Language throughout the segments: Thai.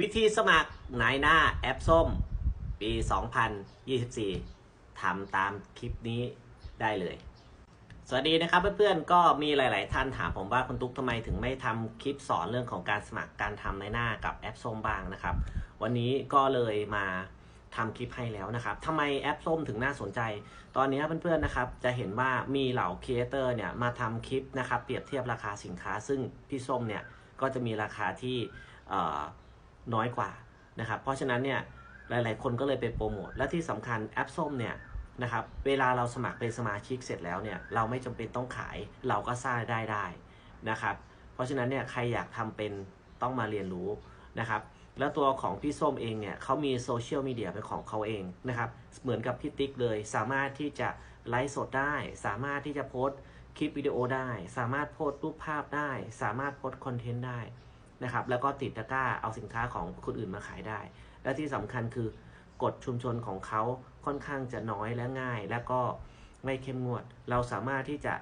วิธีสมัครนายหน้าแอปส้ม ปี 2024 ทำตามคลิปนี้ได้เลย สวัสดีนะครับเพื่อนๆ ก็มีหลาย ๆ ท่านถามผมว่าคุณตุ๊กทำไมถึงไม่ทำคลิปสอนเรื่องของการสมัครการทำในหน้ากับแอปส้มบ้างนะครับ วันนี้ก็เลยมาทำคลิปให้แล้วนะครับทำไมแอปส้มถึงน่าสนใจ ตอนนี้เพื่อนๆนะครับ จะเห็นว่ามีเหล่าครีเอเตอร์เนี่ยมาทำคลิปนะครับ เปรียบเทียบราคาสินค้า ซึ่งพี่ส้มเนี่ยก็จะมีราคาที่ น้อยกว่านะครับ เพราะฉะนั้นเนี่ยหลายๆ คนก็เลยไปโปรโมท และที่สำคัญแอปส้มเนี่ยนะครับเวลาเราสมัครเป็นสมาชิกเสร็จแล้วเนี่ยเราไม่จำเป็นต้องขายเราก็สร้างได้ได้นะครับ เพราะฉะนั้นเนี่ยใครอยากทำเป็นต้องมาเรียนรู้นะครับ แล้วตัวของพี่ส้มเองเนี่ยเขามีโซเชียลมีเดียเป็นของเขาเองนะครับ เหมือนกับพี่ติ๊กเลย สามารถที่จะไลฟ์สดได้ สามารถที่จะโพสต์คลิปวิดีโอได้ สามารถโพสต์รูปภาพได้ สามารถโพสต์คอนเทนต์ได้ นะครับ แล้วก็ติดตะกร้าเอาสินค้าของคนอื่นมาขายได้ และที่สำคัญคือกฎชุมชนของเขาค่อนข้างจะน้อยและง่าย และก็ไม่เข้มงวด เราสามารถที่จะ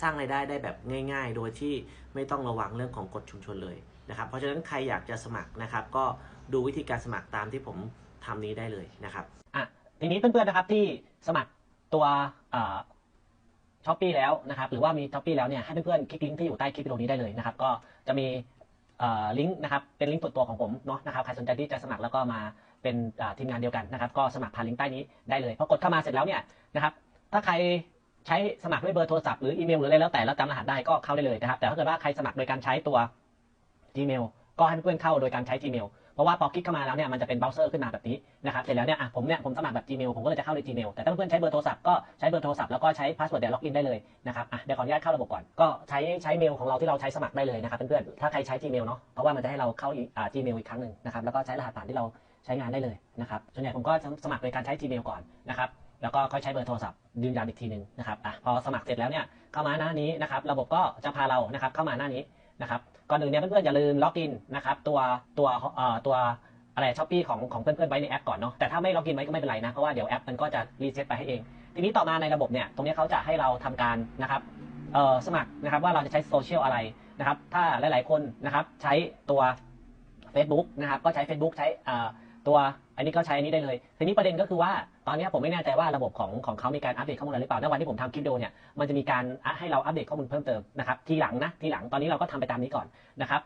สร้างรายได้ได้แบบง่าย ๆ โดยที่ไม่ต้องระวังเรื่องของกฎชุมชนเลยนะครับ เพราะฉะนั้นใครอยากจะสมัครนะครับ ก็ดูวิธีการสมัครตามที่ผมทำนี้ได้เลยนะครับอะทีนี้เพื่อนๆนะครับที่สมัครตัวช้อปปี้แล้วนะครับหรือว่ามีช้อปปี้แล้วเนี่ยให้เพื่อนๆคลิกลิงก์ที่อยู่ใต้คลิปวิดีโอนี้ได้เลยนะครับก็จะมี ลิงก์นะครับเป็นลิงก์ส่วตัวของผมเนาะนะครับใครสนใจที่จะสมัครแล้วก็มาเป็นทีมงานเดียวกันนะครับก็สมัครผ่านลิงก์ใต้นี้ได้เลยพอกดเข้ามาเสร็จแล้วเนี่ยนะครับถ้าใครใช้สมัครด้วยเบอร์โทรศัพท์หรืออีเมลหรืออะไรแล้วแต่แล้วจำรหัสได้ก็เข้าได้เลยนะครับแต่ถ้าเกิดว่าใครสมัครโดยการใช้ตัว Gmail ก็ให้เพื่อนเข้าโดยการใช้ Gmail เพราะว่าพอคลิกเข้ามาแล้วเนี่ยมันจะเป็นเบราว์เซอร์ขึ้นมาแบบนี้นะครับเสร็จแล้วเนี่ยอะผมเนี่ยผมสมัครแบบ Gmail ผมก็เลยจะเข้าใน Gmail แต่ถ้าเพื่อนใช้เบอร์โทรศัพท์ก็ใช้เบอร์โทรศัพท์แล้วก็ใช้พาสเวิร์ดเดี๋ยวล็อกอินได้เลยนะครับอะเดี๋ยวขออนุญาตเข้าระบบก่อนก็ใช้ใช้เมลของเราที่เราใช้สมัครได้เลยนะครับเพื่อนๆถ้าใครใช้ Gmail เนาะเพราะว่ามันจะให้เราเข้าอีกอ่า Gmail อีกครั้งหนึ่งนะครับแล้วก็ใช้รหัสผ่านที่เราใช้งานได้เลยนะครับส่วนใหญ่ผมก็สมัครโดยการใช้ Gmail ก่อนนะครับแล้วก็ค่อยใช้เบอร์โทรศัพท์ยืนยันอีกทีหนึ่งนะครับอะพอสมัครเสร็จแล้วเนี่ยเข้ามาหน้านี้นะครับระบบก็จะพาเรานะครับเข้ามาหน้านี้นะครับ ก่อนอื่นเนี่ยเพื่อนๆอย่าลืมล็อกอินนะครับตัวตัวเอ่อตัวอะไรช้อปปี้ของของเพื่อนๆไว้ในแอปก่อนเนาะแต่ถ้าไม่ล็อกอินไว้ก็ไม่เป็นไรนะเพราะว่าเดี๋ยวแอปมันก็จะรีเซ็ตไปให้เอง ทีนี้ต่อมาในระบบเนี่ยตรงนี้เขาจะให้เราทำการนะครับเอ่อสมัครนะครับว่าเราจะใช้โซเชียลอะไรนะครับถ้าหลายๆคนนะครับใช้ตัว Facebook นะครับก็ใช้ Facebook ใช้เอ่อ ตัวอันนี้ก็ใช้อันนี้ได้เลยทีนี้ประเด็นก็คือว่าตอนนี้ผมไม่แน่ใจว่าระบบของของเขามีการอัปเดตข้อมูลอะไรหรือเปล่าณวันที่ผมทำคลิปโดเนี่ยมันจะมีการให้เราอัปเดตข้อมูลเพิ่มเติมนะครับทีหลังนะทีหลังตอนนี้เราก็ทำไปตามนี้ก่อนนะครับ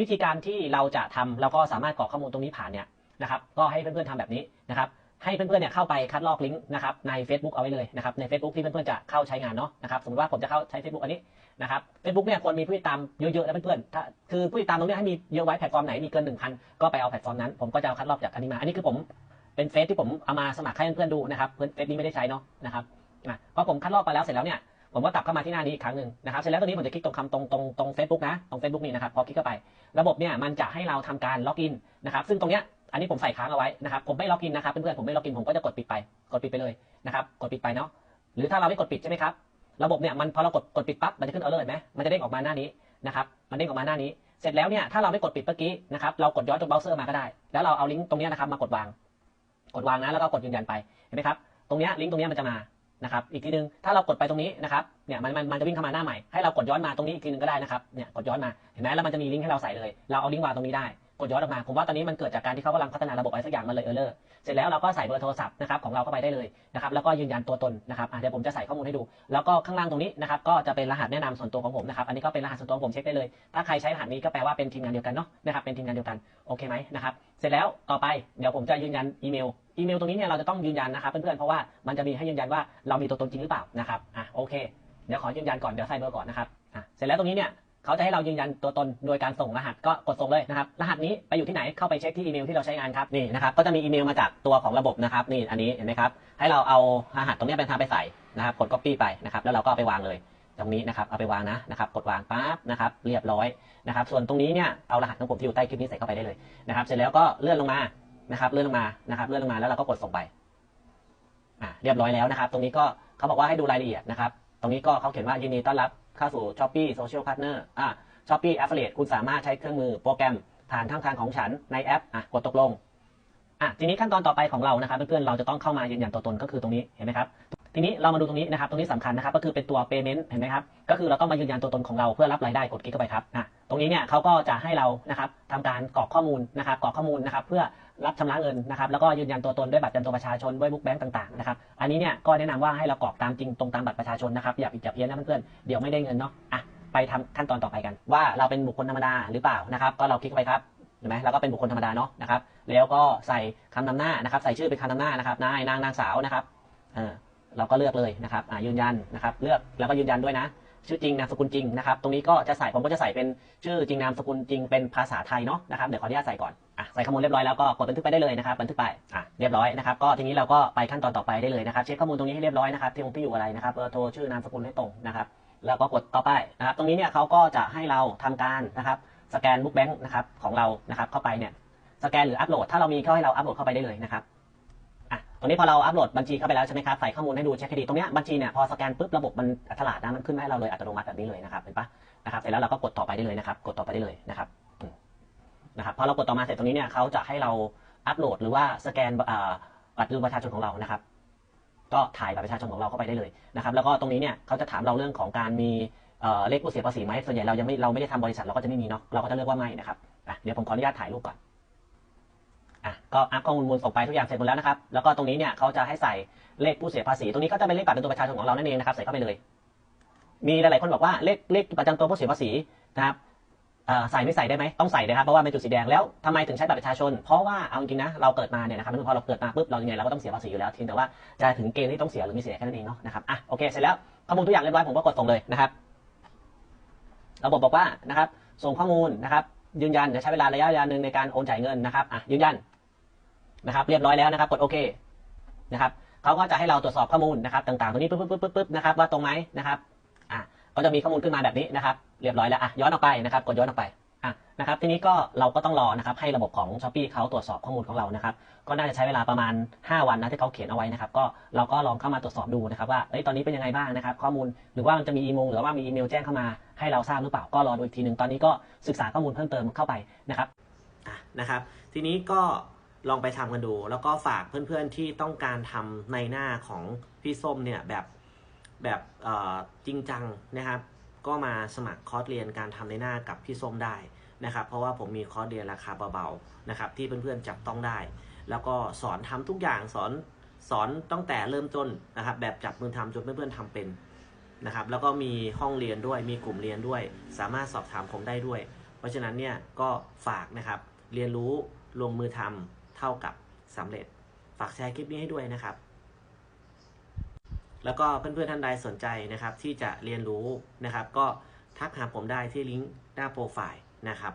วิธีการที่เราจะทำเราก็สามารถกรอกข้อมูลตรงนี้ผ่านเนี่ยนะครับก็ให้เพื่อนๆทำแบบนี้นะครับ ให้เพื่อนๆเนี่ยเข้าไปคัดลอกลิงก์นะครับใน Facebook เอาไว้เลยนะครับใน Facebook ที่เพื่อนๆจะเข้าใช้งานเนาะนะครับสมมติว่าผมจะเข้าใช้ Facebook อันนี้นะครับเฟซบุ๊กเนี่ยควรมีผู้ติดตามเยอะๆนะเพื่อนๆถ้าคือผู้ติดตามตรงนี้ให้มีเยอะไว้แพลตฟอร์มไหนมีเกิน 1,000 ก็ไปเอาแพลตฟอร์มนั้น ผมก็จะเอาคัดลอกจากอันนี้มา อันนี้คือผมเป็นเฟซที่ผมเอามาสมัครให้เพื่อนๆดูนะครับเพื่อนเฟซนี้ไม่ได้ใช้เนาะนะครับอะพอผมคัดลอกไปแล้วเสร็จแล้วเนี่ยผมก็กลับเข้ามาที่หน้านี้อีกครั้งหนึ่งนะครับเสร็จแล้วตรงนี้ผมจะคลิกตรงคำตรงตรงตรงเฟซบุ๊กนะตรงเฟซบุ๊กนี่นะครับพอคลิกเข้าไป ระบบเนี่ยมันจะให้เราทำการล็อกอินนะครับซึ่งตรงเนี้ย อันนี้ผมใส่ค้างเอาไว้นะครับผมไม่ล็อกอินนะครับเพื่อนๆผมไม่ล็อกอินผมก็จะกดปิดไป กดปิดไปเลยนะครับกดปิดไปเนาะหรือถ้าเราไม่กดปิดใช่ไหมครับระบบเนี่ยมันพอเรากดกดปิดปั๊บมันจะขึ้นเออร์เห็นไหมมันจะเด้งออกมาหน้านี้นะครับมันเด้งออกมาหน้านี้ เสร็จแล้วเนี่ยถ้าเราไม่กดปิดเมื่อกี้นะครับเรากดย้อนตรงเบราว์เซอร์มาก็ได้ แล้วเราเอาลิงก์ตรงนี้นะครับมากดวาง กดวางนะแล้วก็กดยืนยันไปเห็นไหมครับตรงนี้ลิงก์ตรงนี้มันจะมานะครับอีกทีนึงถ้าเรากดไปตรงนี้นะครับเนี่ยมันมันมันจะวิ่งเข้ามาหน้าใหม่ให้เรากดย้อนมาตรงนี้อีกทีนึงก็ได้นะครับเนี่ยกดย้อนมาเห็นไหมแล้วมันจะมีลิงก์ให้เราใส่เลย เราเอาลิงก์วางตรงนี้ได้ กดย้อนออกมา ผมว่าตอนนี้มันเกิดจากการที่เขากำลังพัฒนาระบบอะไรสักอย่างมันเลยเออร์เลอร์เสร็จแล้วเราก็ใส่เบอร์โทรศัพท์นะครับของเราเข้าไปได้เลยนะครับแล้วก็ยืนยันตัวตนนะครับเดี๋ยวผมจะใส่ข้อมูลให้ดู แล้วก็ข้างล่างตรงนี้นะครับก็จะเป็นรหัสแนะนำส่วนตัวของผมนะครับอันนี้ก็เป็นรหัสส่วนตัวของผมเช็คได้เลย ถ้าใครใช้รหัสนี้ก็แปลว่าเป็นทีมงานเดียวกันเนาะนะครับเป็นทีมงานเดียวกันโอเคไหมนะครับเสร็จแล้วต่อไปเดี๋ยวผมจะยืนยันอีเมลอีเมลตรงนี้เนี่ยเราจะต้องยืนยันนะครับเพื่อนๆเพราะว่ามันจะมีให้ยืนยันว่าเรามีตัวตนจริงหรือเปล่านะครับอะโอเคเดี๋ยวขอยืนยันก่อนเดี๋ยวใส่เบอร์ก่อนนะครับอะเสร็จแล้วตรงนี้เนี่ย เขาจะให้เรายืนยันตัวตนโดยการส่งรหัสก็กดส่งเลยนะครับ รหัสนี้ไปอยู่ที่ไหนเข้าไปเช็คที่อีเมลที่เราใช้งานครับนี่นะครับก็จะมีอีเมลมาจากตัวของระบบนะครับนี่อันนี้เห็นไหมครับให้เราเอารหัสตรงนี้ไปทำไปใส่นะครับกด copy ไปนะครับแล้วเราก็เอาไปวางเลยตรงนี้นะครับเอาไปวางนะนะครับกดวางปั๊บนะครับเรียบร้อยนะครับส่วนตรงนี้เนี่ยเอารหัสของผมที่อยู่ใต้คลิปนี้ใส่เข้าไปได้เลยนะครับเสร็จแล้วก็เลื่อนลงมานะครับเลื่อนลงมานะครับเลื่อนลงมาแล้วเราก็กดส่งไปอะเรียบร้อยแล้วนะครับ ตรงนี้ก็เขาบอกว่าให้ดูรายละเอียดนะครับตรงนี้ก็เขาเขียนว่ายินดีต้อนรับ เข้าสู่ Shopee Social Partner อะ Shopee Affiliate คุณสามารถใช้เครื่องมือโปรแกรมผ่านทางทางของฉันในแอปอะกดตกลงอะทีนี้ขั้นตอนต่อไปของเรานะครับเพื่อนๆเราจะต้องเข้ามายืนยันตัวตนก็คือตรงนี้เห็นไหมครับ ทีนี้เรามาดูตรงนี้นะครับ ตรงนี้สำคัญนะครับ ก็คือเป็นตัว payment เห็นไหมครับ ก็คือเราต้องมายืนยันตัวตนของเราเพื่อรับรายได้กดคลิกเข้าไปครับอะตรงนี้เนี่ยเขาก็จะให้เรานะครับทำการกรอกข้อมูลนะครับ กรอกข้อมูลนะครับ เพื่อรับชำระเงินนะครับ แล้วก็ยืนยันตัวตนด้วยบัตรประจำตัวประชาชนด้วยบุ๊กแบงก์ต่างๆนะครับ อันนี้เนี่ยก็แนะนำว่าให้เรากรอกตามจริงตรงตามบัตรประชาชนนะครับ อย่าผิดอย่าเพี้ยนนะเพื่อนๆ เดี๋ยวไม่ได้เงินเนาะ อะ ไปทำขั้นตอนต่อไปกัน ว่าเราเป็นบุคคลธรรมดาหรือเปล่านะครับ ก็เราคลิกไปครับเห็นไหมเราก็เป็นบุคคลธรรมดาเนาะนะครับ แล้วก็ใส่คำนำหน้านะครับ ใส่ชื่อเป็นคำนำหน้านะครับ นาย นาง นางสาวนะครับ เออ เราก็เลือกเลยนะครับยืนยันนะครับเลือกแล้วก็ยืนยันด้วยนะ ชื่อจริงนามสกุลจริงนะครับตรงนี้ก็จะใส่ผมก็จะใส่เป็นชื่อจริงนามสกุลจริงเป็นภาษาไทยเนาะนะครับเดี๋ยวขออนุญาตใส่ก่อนอะใส่ข้อมูลเรียบร้อยแล้วก็กดบันทึกไปได้เลยนะครับบันทึกไปอะเรียบร้อยนะครับก็ทีนี้เราก็ไปขั้นตอนต่อไปได้เลยนะครับเช็คข้อมูลตรงนี้ให้เรียบร้อยนะครับที่ที่อยู่อะไรนะครับเบอร์โทรชื่อนามสกุลให้ตรงนะครับแล้วก็กดต่อไปนะครับตรงนี้เนี่ยเขาก็จะให้เราทำการนะครับสแกนบุ๊กแบงค์นะครับของเรานะครับเข้าไปเนี่ยสแกนหรืออัปโหลดถ้าเรามีก็ให้เราอัปโหลดเข้าไปได้เลยนะครับ ตรงนี้พอเราอัปโหลดบัญชีเข้าไปแล้วใช่ไหมครับ ใส่ข้อมูลให้ดูเช็คดิตรงนี้บัญชีเนี่ยพอสแกนปุ๊บระบบมันฉลาดนะ มันขึ้นมาให้เราเลยอัตโนมัติแบบนี้เลยนะครับเห็นปะนะครับ เสร็จแล้วเราก็กดต่อไปได้เลยนะครับ กดต่อไปได้เลยนะครับ นะครับ พอเรากดต่อมาเสร็จตรงนี้เนี่ยเขาจะให้เราอัปโหลดหรือว่าสแกนบัตรประชาชนของเรานะครับ ก็ถ่ายบัตรประชาชนของเราเข้าไปได้เลยนะครับ แล้วก็ตรงนี้เนี่ยเขาจะถามเราเรื่องของการมีเลขผู้เสียภาษีไหมส่วนใหญ่เรายังไม่เราไม่ได้ทำบริษัทเราก็จะไม่มีเนาะ เราก็จะเลือกว่าไม่นะครับเดี๋ยวผมขออนุญาตถ่ายรูปก่อน อะก็อัพข้อมูลมูลส่งไปทุกอย่างเสร็จหมดแล้วนะครับ แล้วก็ตรงนี้เนี่ยเขาจะให้ใส่เลขผู้เสียภาษี ตรงนี้ก็จะเป็นเลขบัตรประจำตัวประชาชนของเรานั่นเองนะครับ ใส่เข้าไปเลย มีหลายๆคนบอกว่าเลขเลขประจำตัวผู้เสียภาษีนะครับใส่ไม่ใส่ได้ไหมต้องใส่นะครับเพราะว่าเป็นจุดสีแดงแล้วทำไมถึงใช้บัตรประชาชน เพราะว่าเอาจริงนะเราเกิดมาเนี่ยนะครับพอเราเกิดมาปุ๊บเรายังไงเราก็ต้องเสียภาษีอยู่แล้วเพียงแต่ว่าจะถึงเกณฑ์ที่ต้องเสียหรือไม่เสียแค่นั้นเองเนาะนะครับอะโอเคเสร็จแล้วข้อมูลทุกอย่างเรียบร้อยผมก็กดส่งเลยนะครับระบบบอกว่านะครับส่งข้อมูลนะครับยืนยันจะใช้เวลาระยะเวลาหนึ่งในการโอนจ่ายเงินนะครับอะยืนยัน นะครับ เรียบร้อยแล้วนะครับ กดโอเคนะครับเขาก็จะให้เราตรวจสอบข้อมูลนะครับต่างๆตรงนี้ปึ๊บปึ๊บปึ๊บปึ๊บนะครับว่าตรงไหมนะครับอะก็จะมีข้อมูลขึ้นมาแบบนี้นะครับ เรียบร้อยแล้วอะย้อนออกไปนะครับกดย้อนออกไปอะนะครับ ทีนี้ก็เราก็ต้องรอนะครับ ให้ระบบของ s h อ p e e เขาตรวจสอบข้อมูลของเรานะครับ ก็น่าจะใช้เวลาประมาณ 5 วันนะที่เขาเขียนเอาไว้นะครับ ก็เราก็ลองเข้ามาตรวจสอบดูนะครับ ว่าเอ้ยตอนนี้เป็นยังไงบ้างนะครับ ข้อมูลหรือว่ามันจะมีอีเมลหรือว่ามีอีเมลแจ้งเข้ามาให้เราทราบหรือเปล่าก็รอดูอีกทีหนึ่งตอนนี้ก็ศึกษาข้อมูลเพิ่มเติมเข้าไปนะครับอะนะครับ ทีนี้ก็ ลองไปทำกันดู แล้วก็ฝากเพื่อนๆที่ต้องการทำในหน้าของพี่ส้มเนี่ยแบบแบบจริงจังนะครับ ก็มาสมัครคอร์สเรียนการทำในหน้ากับพี่ส้มได้นะครับ เพราะว่าผมมีคอร์สเรียนราคาเบาๆนะครับ ที่เพื่อนๆจับต้องได้ แล้วก็สอนทำทุกอย่างสอนสอนตั้งแต่เริ่มต้นนะครับ แบบจับมือทำจนเพื่อนๆทำเป็นนะครับ แล้วก็มีห้องเรียนด้วยมีกลุ่มเรียนด้วย สามารถสอบถามผมได้ด้วย เพราะฉะนั้นเนี่ยก็ฝากนะครับเรียนรู้ลงมือทำ เท่ากับสำเร็จ ฝากแชร์คลิปนี้ให้ด้วยนะครับ แล้วก็เพื่อนๆท่านใดสนใจนะครับ ที่จะเรียนรู้นะครับ ก็ทักหาผมได้ที่ลิงก์หน้าโปรไฟล์นะครับ